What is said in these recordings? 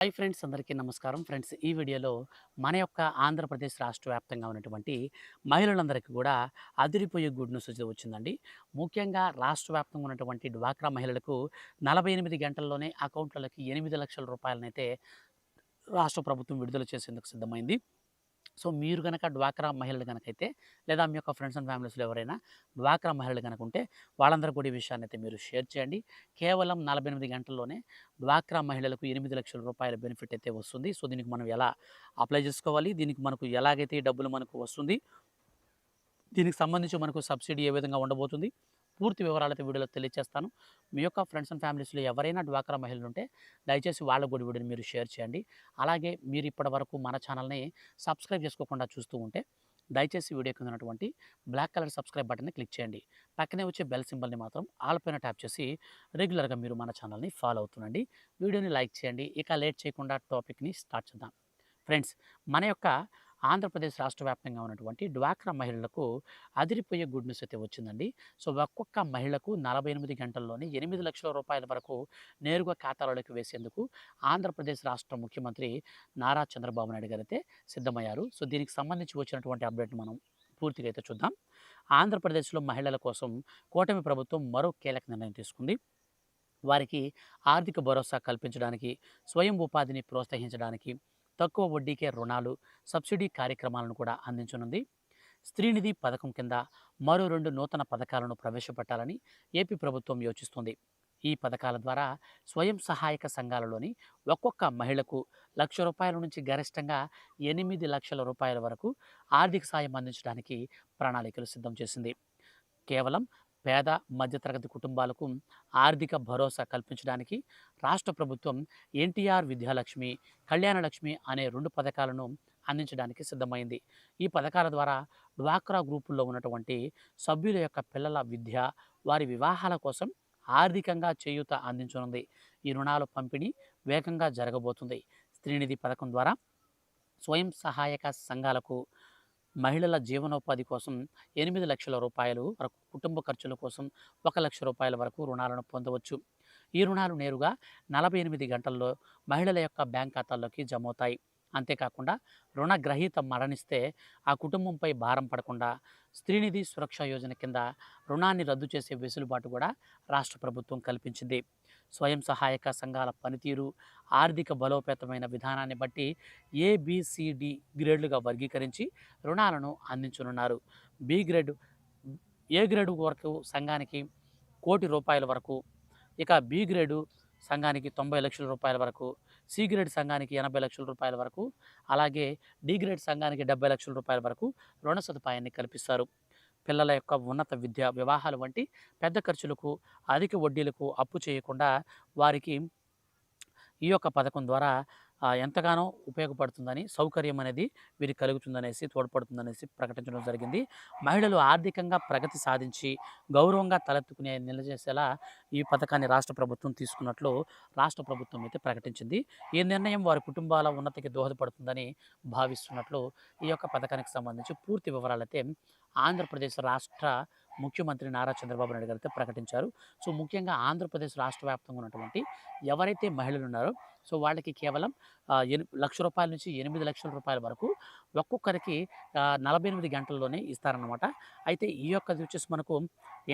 Hi friends అందరికీ నమస్కారం. Friends ఈ వీడియోలో మన యొక్క ఆంధ్రప్రదేశ్ రాష్ట్ర వ్యాప్తంగా ఉన్నటువంటి మహిళలందరికీ కూడా అదిరిపోయే గుడ్ న్యూస్ వచ్చిందండి. ముఖ్యంగా రాష్ట్ర వ్యాప్తంగా ఉన్నటువంటి డ్వాక్రా మహిళలకు నలభై ఎనిమిది గంటల్లోనే అకౌంట్లకి ఎనిమిది లక్షల రూపాయలనైతే రాష్ట్ర ప్రభుత్వం విడుదల చేసేందుకు సిద్ధమైంది. సో మీరు కనుక డ్వాక్రా మహిళలు కనుకైతే లేదా మీ యొక్క ఫ్రెండ్స్ అండ్ ఫ్యామిలీస్లో ఎవరైనా డ్వాక్రా మహిళలు కనుక ఉంటే వాళ్ళందరూ కూడా ఈ విషయాన్ని అయితే మీరు షేర్ చేయండి. కేవలం నలభై ఎనిమిది గంటల్లోనే డ్వాక్రా మహిళలకు ఎనిమిది లక్షల రూపాయల బెనిఫిట్ అయితే వస్తుంది. సో దీనికి మనం ఎలా అప్లై చేసుకోవాలి? దీనికి మనకు ఎలాగైతే ఈ డబ్బులు మనకు వస్తుంది? దీనికి సంబంధించి మనకు సబ్సిడీ ఏ విధంగా ఉండబోతుంది? పూర్తి వివరాలు అయితే వీడియోలో తెలియజేస్తాను మీ యొక్క ఫ్రెండ్స్ అండ్ ఫ్యామిలీస్లో ఎవరైనా డ్వాక్రా మహిళలు ఉంటే దయచేసి వాళ్ళ కూడా వీడియోని మీరు షేర్ చేయండి. అలాగే మీరు ఇప్పటి వరకు మన ఛానల్ని సబ్స్క్రైబ్ చేసుకోకుండా చూస్తూ ఉంటే దయచేసి వీడియో కింద ఉన్నటువంటి బ్లాక్ కలర్ సబ్స్క్రైబ్ బటన్ని క్లిక్ చేయండి. పక్కనే వచ్చే బెల్ సింబల్ని మాత్రం ఆల్ పైన ట్యాప్ చేసి రెగ్యులర్గా మీరు మన ఛానల్ని ఫాలో అవుతుండండి. వీడియోని లైక్ చేయండి. ఇక లేట్ చేయకుండా టాపిక్ని స్టార్ట్ చేద్దాం. ఫ్రెండ్స్ మన యొక్క ఆంధ్రప్రదేశ్ రాష్ట్ర వ్యాప్తంగా ఉన్నటువంటి డ్వాక్రా మహిళలకు అదిరిపోయే గుడ్ న్యూస్ అయితే వచ్చిందండి. సో ఒక్కొక్క మహిళకు నలభై ఎనిమిది గంటల్లోనే ఎనిమిది లక్షల రూపాయల వరకు నేరుగా ఖాతాలోకి వేసేందుకు ఆంధ్రప్రదేశ్ రాష్ట్ర ముఖ్యమంత్రి నారా చంద్రబాబు నాయుడు గారు అయితే సిద్ధమయ్యారు. సో దీనికి సంబంధించి వచ్చినటువంటి అప్డేట్ మనం పూర్తిగా అయితే చూద్దాం. ఆంధ్రప్రదేశ్లో మహిళల కోసం కూటమి ప్రభుత్వం మరో కీలక నిర్ణయం తీసుకుంది. వారికి ఆర్థిక భరోసా కల్పించడానికి స్వయం ఉపాధిని ప్రోత్సహించడానికి తక్కువ వడ్డీకే రుణాలు సబ్సిడీ కార్యక్రమాలను కూడా అందించనుంది. స్త్రీనిధి పథకం కింద మరో రెండు నూతన పథకాలను ప్రవేశపెట్టాలని ఏపీ ప్రభుత్వం యోచిస్తుంది. ఈ పథకాల ద్వారా స్వయం సహాయక సంఘాలలోని ఒక్కొక్క మహిళకు లక్ష రూపాయల నుంచి గరిష్టంగా ఎనిమిది లక్షల రూపాయల వరకు ఆర్థిక సాయం అందించడానికి ప్రణాళికలు సిద్ధం చేసింది. కేవలం పేద మధ్యతరగతి కుటుంబాలకు ఆర్థిక భరోసా కల్పించడానికి రాష్ట్ర ప్రభుత్వం ఎన్టీఆర్ విద్యాలక్ష్మి కళ్యాణలక్ష్మి అనే రెండు పథకాలను అందించడానికి సిద్ధమైంది. ఈ పథకాల ద్వారా డ్వాక్రా గ్రూపుల్లో ఉన్నటువంటి సభ్యుల యొక్క పిల్లల విద్య వారి వివాహాల కోసం ఆర్థికంగా చేయూత అందించనుంది. ఈ రుణాల పంపిణీ వేగంగా జరగబోతుంది. స్త్రీనిధి పథకం ద్వారా స్వయం సహాయక సంఘాలకు మహిళల జీవనోపాధి కోసం ఎనిమిది లక్షల రూపాయలు వరకు కుటుంబ ఖర్చుల కోసం ఒక లక్ష రూపాయల వరకు రుణాలను పొందవచ్చు. ఈ రుణాలు నేరుగా నలభై ఎనిమిది గంటల్లో మహిళల యొక్క బ్యాంక్ ఖాతాల్లోకి జమ అవుతాయి అంతేకాకుండా రుణగ్రహీత మరణిస్తే ఆ కుటుంబంపై భారం పడకుండా స్త్రీనిధి సురక్ష యోజన కింద రుణాన్ని రద్దు చేసే వెసులుబాటు కూడా రాష్ట్ర ప్రభుత్వం కల్పించింది. స్వయం సహాయక సంఘాల పనితీరు ఆర్థిక బలోపేతమైన విధానాన్ని బట్టి ఏబిసిడి గ్రేడ్లుగా వర్గీకరించి రుణాలను అందించనున్నారు. బి గ్రేడ్ ఏ గ్రేడ్ వరకు సంఘానికి కోటి రూపాయల వరకు ఇక బి గ్రేడు సంఘానికి తొంభై లక్షల రూపాయల వరకు సి గ్రేడ్ సంఘానికి ఎనభై లక్షల రూపాయల వరకు అలాగే డి గ్రేడ్ సంఘానికి డెబ్బై లక్షల రూపాయల వరకు రుణ సదుపాయాన్ని కల్పిస్తారు. పిల్లల యొక్క ఉన్నత విద్య వివాహాలు వంటి పెద్ద ఖర్చులకు అధిక వడ్డీలకు అప్పు చేయకుండా వారికి ఈ యొక్క పథకం ద్వారా ఎంతగానో ఉపయోగపడుతుందని సౌకర్యం అనేది వీరికి కలుగుతుందనేసి తోడ్పడుతుందనేసి ప్రకటించడం జరిగింది. మహిళలు ఆర్థికంగా ప్రగతి సాధించి గౌరవంగా తలెత్తుకునే నిలజేసేలా ఈ పథకాన్ని రాష్ట్ర ప్రభుత్వం తీసుకున్నట్లు రాష్ట్ర ప్రభుత్వం అయితే ప్రకటించింది. ఈ నిర్ణయం వారి కుటుంబాల ఉన్నతికి దోహదపడుతుందని భావిస్తున్నట్లు ఈ యొక్క పథకానికి సంబంధించి పూర్తి వివరాలైతే అయితే ఆంధ్రప్రదేశ్ రాష్ట్ర ముఖ్యమంత్రి నారా చంద్రబాబు నాయుడు గారు ప్రకటించారు. సో ముఖ్యంగా ఆంధ్రప్రదేశ్ రాష్ట్ర వ్యాప్తంగా ఉన్నటువంటి ఎవరైతే మహిళలు ఉన్నారో సో వాళ్ళకి కేవలం లక్ష రూపాయల నుంచి ఎనిమిది లక్షల రూపాయల వరకు ఒక్కొక్కరికి నలభై ఎనిమిది గంటల్లోనే ఇస్తారనమాట అయితే ఈ యొక్కది వచ్చేసి మనకు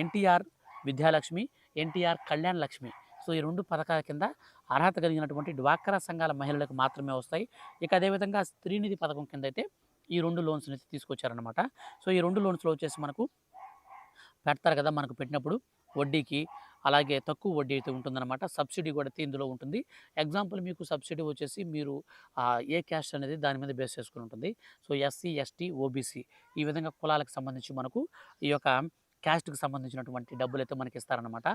ఎన్టీఆర్ విద్యాలక్ష్మి ఎన్టీఆర్ కళ్యాణ్ లక్ష్మి. సో ఈ రెండు పథకాల కింద అర్హత కలిగినటువంటి డ్వాక్రా సంఘాల మహిళలకు మాత్రమే వస్తాయి. ఇక అదేవిధంగా స్త్రీనిధి పథకం కింద అయితే ఈ రెండు లోన్స్ అయితే తీసుకొచ్చారనమాట సో ఈ రెండు లోన్స్లో వచ్చేసి మనకు పెడతారు కదా మనకు పెట్టినప్పుడు వడ్డీకి అలాగే తక్కువ వడ్డీ అయితే ఉంటుందన్నమాట. సబ్సిడీ కూడా అయితే ఇందులో ఉంటుంది. ఎగ్జాంపుల్ మీకు సబ్సిడీ వచ్చేసి మీరు ఏ క్యాస్ట్ అనేది దాని మీద బేస్ చేసుకుని ఉంటుంది. సో ఎస్సీ ఎస్టీ ఓబీసీ ఈ విధంగా కులాలకు సంబంధించి మనకు ఈ యొక్క క్యాస్ట్కి సంబంధించినటువంటి డబ్బులు అయితే మనకి ఇస్తారనమాట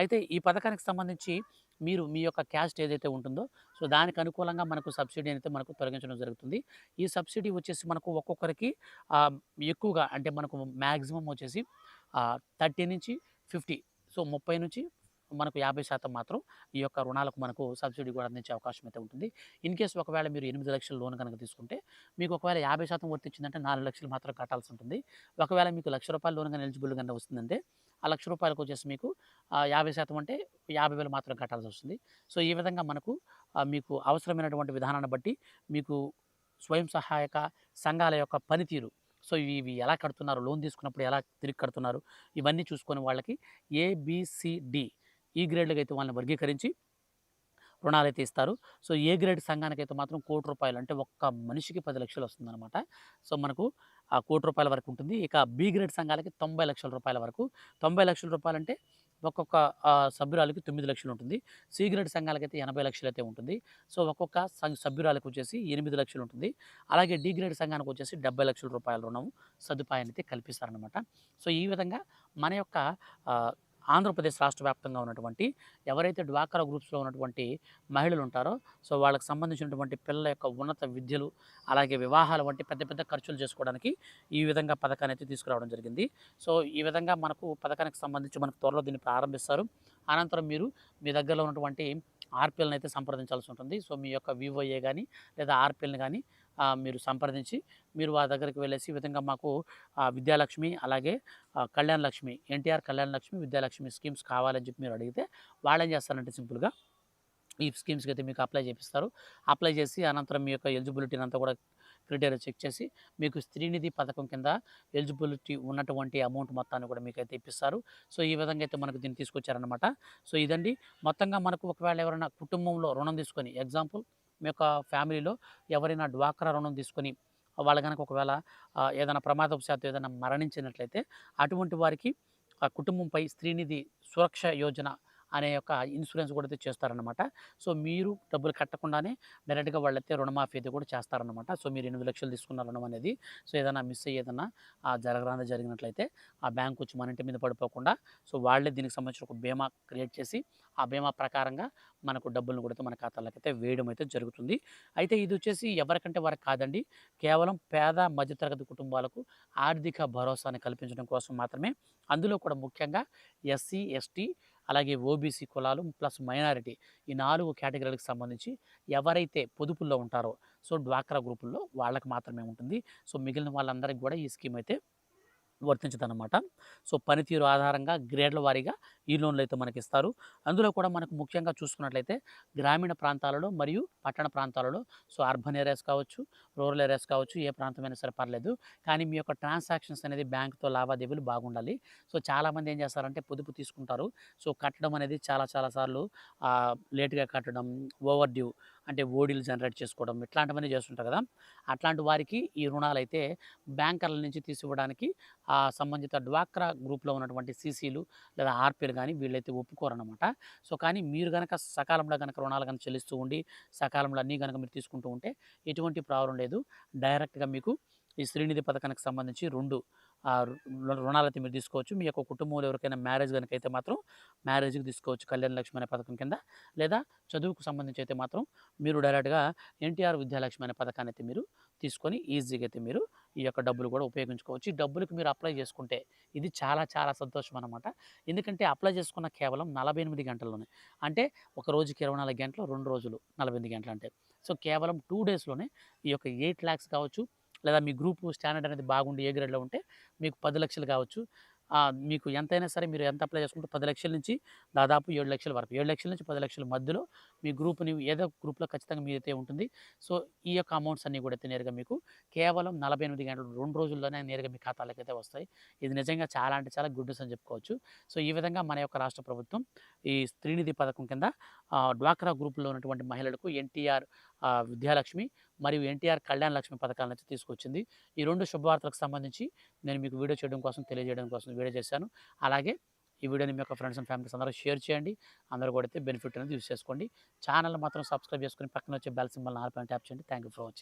అయితే ఈ పథకానికి సంబంధించి మీరు మీ యొక్క క్యాస్ట్ ఏదైతే ఉంటుందో సో దానికి అనుకూలంగా మనకు సబ్సిడీ అయితే మనకు తొలగించడం జరుగుతుంది. ఈ సబ్సిడీ వచ్చేసి మనకు ఒక్కొక్కరికి ఎక్కువగా అంటే మనకు మ్యాక్సిమం వచ్చేసి థర్టీ నుంచి ఫిఫ్టీ సో ముప్పై నుంచి మనకు యాభై శాతం మాత్రం ఈ యొక్క రుణాలకు మనకు సబ్సిడీ కూడా అందించే అవకాశం అయితే ఉంటుంది. ఇన్ కేసు ఒకవేళ మీరు ఎనిమిది లక్షల లోన్ కనుక తీసుకుంటే మీకు ఒకవేళ యాభై శాతం వర్తించిందంటే నాలుగు లక్షలు మాత్రం కట్టాల్సి ఉంటుంది. ఒకవేళ మీకు లక్ష రూపాయల లోన్ కానీ ఎలిజిబుల్ కనుక వస్తుందంటే ఆ లక్ష రూపాయలకు వచ్చేసి మీకు యాభై శాతం అంటే యాభై వేలు మాత్రం కట్టాల్సి వస్తుంది. సో ఈ విధంగా మనకు మీకు అవసరమైనటువంటి విధానాన్ని బట్టి మీకు స్వయం సహాయక సంఘాల యొక్క పనితీరు సో ఇవి ఇవి ఎలా కడుతున్నారు లోన్ తీసుకున్నప్పుడు ఎలా తిరిగి కడుతున్నారు ఇవన్నీ చూసుకొని వాళ్ళకి ఏబిసిడి ఈ గ్రేడ్లకు అయితే వాళ్ళని వర్గీకరించి రుణాలు అయితే ఇస్తారు. సో ఏ గ్రేడ్ సంఘానికి అయితే మాత్రం కోటి రూపాయలు అంటే ఒక్క మనిషికి పది లక్షలు వస్తుందన్నమాట. సో మనకు ఆ కోటి రూపాయల వరకు ఉంటుంది. ఇక బి గ్రేడ్ సంఘాలకి తొంభై లక్షల రూపాయల వరకు. తొంభై లక్షల రూపాయలు అంటే ఒక్కొక్క సభ్యురాలకి తొమ్మిది లక్షలు ఉంటుంది. సి గ్రేడ్ సంఘాలకైతే ఎనభై లక్షలు అయితే ఉంటుంది. సో ఒక్కొక్క సభ్యురాలకు వచ్చేసి ఎనిమిది లక్షలు ఉంటుంది. అలాగే డి గ్రేడ్ సంఘానికి వచ్చేసి డెబ్బై లక్షల రూపాయల రుణం సదుపాయాన్ని అయితే కల్పిస్తారనమాట సో ఈ విధంగా మన యొక్క ఆంధ్రప్రదేశ్ రాష్ట్ర వ్యాప్తంగా ఉన్నటువంటి ఎవరైతే డ్వాక్రా గ్రూప్స్లో ఉన్నటువంటి మహిళలు ఉంటారో సో వాళ్ళకి సంబంధించినటువంటి పిల్లల యొక్క ఉన్నత విద్యలు అలాగే వివాహాలు వంటి పెద్ద పెద్ద ఖర్చులు చేసుకోవడానికి ఈ విధంగా పథకాన్ని అయితే తీసుకురావడం జరిగింది. సో ఈ విధంగా మనకు పథకానికి సంబంధించి మనకు త్వరలో దీన్ని ప్రారంభిస్తారు. అనంతరం మీరు మీ దగ్గరలో ఉన్నటువంటి ఆర్పిఎల్ని అయితే సంప్రదించాల్సి ఉంటుంది. సో మీ యొక్క వివోఏ కానీ లేదా ఆర్పిఎల్ని కానీ మీరు సంప్రదించి మీరు వారి దగ్గరికి వెళ్ళేసి ఈ విధంగా మాకు విద్యాలక్ష్మి అలాగే కళ్యాణ లక్ష్మి ఎన్టీఆర్ కళ్యాణ లక్ష్మి విద్యాలక్ష్మి స్కీమ్స్ కావాలని చెప్పి మీరు అడిగితే వాళ్ళు ఏం చేస్తారంటే సింపుల్గా ఈ స్కీమ్స్కి అయితే మీకు అప్లై చేపిస్తారు. అప్లై చేసి అనంతరం మీ యొక్క ఎలిజిబిలిటీని అంతా కూడా క్రైటీరియా చెక్ చేసి మీకు స్త్రీనిధి పథకం కింద ఎలిజిబిలిటీ ఉన్నటువంటి అమౌంట్ మొత్తాన్ని కూడా మీకు అయితే ఇప్పిస్తారు. సో ఈ విధంగా అయితే మనకు దీన్ని తీసుకొచ్చారనమాట సో ఇదండి. మొత్తంగా మనకు ఒకవేళ ఎవరైనా కుటుంబంలో రుణం తీసుకొని ఎగ్జాంపుల్ మీ యొక్క ఫ్యామిలీలో ఎవరైనా డ్వాక్రా రుణం తీసుకొని వాళ్ళు కనుక ఒకవేళ ఏదైనా ప్రమాదవశాత్తు ఏదైనా మరణించినట్లయితే అటువంటి వారికి ఆ కుటుంబంపై స్త్రీనిధి సురక్ష యోజన అనే యొక్క ఇన్సూరెన్స్ కూడా అయితే చేస్తారనమాట సో మీరు డబ్బులు కట్టకుండానే డైరెక్ట్గా వాళ్ళైతే రుణమాఫీ అయితే కూడా చేస్తారనమాట సో మీరు ఎనిమిది లక్షలు తీసుకున్న రుణం అనేది సో ఏదైనా మిస్ అయ్యి ఏదైనా ఆ జరగరాంది జరిగినట్లయితే ఆ బ్యాంక్ వచ్చి మన ఇంటి మీద పడిపోకుండా సో వాళ్ళే దీనికి సంబంధించిన ఒక బీమా క్రియేట్ చేసి ఆ బీమా ప్రకారంగా మనకు డబ్బులను కూడా మన ఖాతాలోకి అయితే వేయడం అయితే జరుగుతుంది. అయితే ఇది వచ్చేసి ఎవరికంటే వారికి కాదండి కేవలం పేద మధ్యతరగతి కుటుంబాలకు ఆర్థిక భరోసాను కల్పించడం కోసం మాత్రమే. అందులో కూడా ముఖ్యంగా ఎస్సీ ఎస్టీ అలాగే ఓబీసీ కులాలు ప్లస్ మైనారిటీ ఈ నాలుగు కేటగిరీలకు సంబంధించి ఎవరైతే పొదుపుల్లో ఉంటారో సో డ్వాక్రా గ్రూపుల్లో వాళ్ళకి మాత్రమే ఉంటుంది. సో మిగిలిన వాళ్ళందరికీ కూడా ఈ స్కీమ్ అయితే వర్తించదనమాట సో పనితీరు ఆధారంగా గ్రేడ్ల వారీగా ఈ లోన్లు అయితే మనకి ఇస్తారు అందులో కూడా మనకు ముఖ్యంగా చూసుకున్నట్లయితే గ్రామీణ ప్రాంతాలలో మరియు పట్టణ ప్రాంతాలలో సో అర్బన్ ఏరియాస్ కావచ్చు రూరల్ ఏరియాస్ కావచ్చు ఏ ప్రాంతమైనా సరే పర్లేదు. కానీ మీ యొక్క ట్రాన్సాక్షన్స్ అనేది బ్యాంకుతో లావాదేవీలు బాగుండాలి. సో చాలామంది ఏం చేస్తారంటే పొదుపు తీసుకుంటారు. సో కట్టడం అనేది చాలా చాలా సార్లు లేట్గా కట్టడం ఓవర్ డ్యూ అంటే ఓడీలు జనరేట్ చేసుకోవడం ఇట్లాంటివన్నీ చేస్తుంటారు కదా. అట్లాంటి వారికి ఈ రుణాలు అయితే బ్యాంకర్ల నుంచి తీసివ్వడానికి ఆ సంబంధిత డ్వాక్రా గ్రూప్లో ఉన్నటువంటి సీసీలు లేదా ఆర్పీలు కానీ వీళ్ళైతే ఒప్పుకోరనమాట సో కానీ మీరు కనుక సకాలంలో కనుక రుణాలు కనుక చెల్లిస్తూ ఉండి సకాలంలో అన్నీ కనుక మీరు తీసుకుంటూ ఉంటే ఎటువంటి ప్రాబ్లం లేదు. డైరెక్ట్గా మీకు ఈ శ్రీనిధి పథకానికి సంబంధించి రెండు రుణాలైతే మీరు తీసుకోవచ్చు. మీ యొక్క కుటుంబంలో ఎవరికైనా మ్యారేజ్ కనుక అయితే మాత్రం మ్యారేజ్కి తీసుకోవచ్చు. కళ్యాణ లక్ష్మి అనే పథకం కింద లేదా చదువుకు సంబంధించి అయితే మాత్రం మీరు డైరెక్ట్గా ఎన్టీఆర్ విద్యాలక్ష్మి అనే పథకాన్ని అయితే మీరు తీసుకొని ఈజీగా అయితే మీరు ఈ యొక్క డబ్బులు కూడా ఉపయోగించుకోవచ్చు. ఈ డబ్బులకు మీరు అప్లై చేసుకుంటే ఇది చాలా చాలా సంతోషం అనమాట ఎందుకంటే అప్లై చేసుకున్న కేవలం నలభై ఎనిమిది గంటల్లోనే. అంటే ఒక రోజుకి ఇరవై నాలుగు గంటలు రెండు రోజులు నలభై ఎనిమిది గంటలు అంటే. సో కేవలం టూ డేస్లోనే ఈ యొక్క ఎయిట్ ల్యాక్స్ కావచ్చు లేదా మీ గ్రూపు స్టాండర్డ్ అనేది బాగుండి ఏ గ్రేడ్లో ఉంటే మీకు పది లక్షలు కావచ్చు. మీకు ఎంతైనా సరే మీరు ఎంత అప్లై చేసుకుంటే పది లక్షల నుంచి దాదాపు ఏడు లక్షల వరకు. ఏడు లక్షల నుంచి పది లక్షల మధ్యలో మీ గ్రూప్ని ఏదో గ్రూప్లో ఖచ్చితంగా మీదైతే ఉంటుంది. సో ఈ యొక్క అమౌంట్స్ అన్నీ కూడా అయితే నేరుగా మీకు కేవలం నలభై ఎనిమిది గంటలు రెండు రోజుల్లోనే నేరుగా మీ ఖాతాలకు అయితే వస్తాయి. ఇది నిజంగా చాలా అంటే చాలా గుడ్ న్యూస్ అని చెప్పుకోవచ్చు. సో ఈ విధంగా మన యొక్క రాష్ట్ర ప్రభుత్వం ఈ స్త్రీనిధి పథకం కింద డ్వాక్రా గ్రూపులో ఉన్నటువంటి మహిళలకు ఎన్టీఆర్ విద్యాలక్ష్మి మరియు ఎన్టీఆర్ కళ్యాణ లక్ష్మి పథకాలను అయితే తీసుకొచ్చింది. ఈ రెండు శుభవార్తలకు సంబంధించి నేను మీకు వీడియో చేయడం కోసం తెలియజేయడం కోసం వీడియో చేశాను. అలాగే ఈ వీడియోని మీ యొక్క ఫ్రెండ్స్ అండ్ ఫ్యామిలీస్ అందరూ షేర్ చేయండి. అందరూ కూడా అయితే బెనిఫిట్ అనేది యూస్ చేసుకోండి. ఛానల్ మాత్రం సబ్స్క్రైబ్ చేసుకొని పక్కన వచ్చే బెల్ సింబల్ ఆల్ పైన ట్యాప్ చేయండి. Thank you for watching.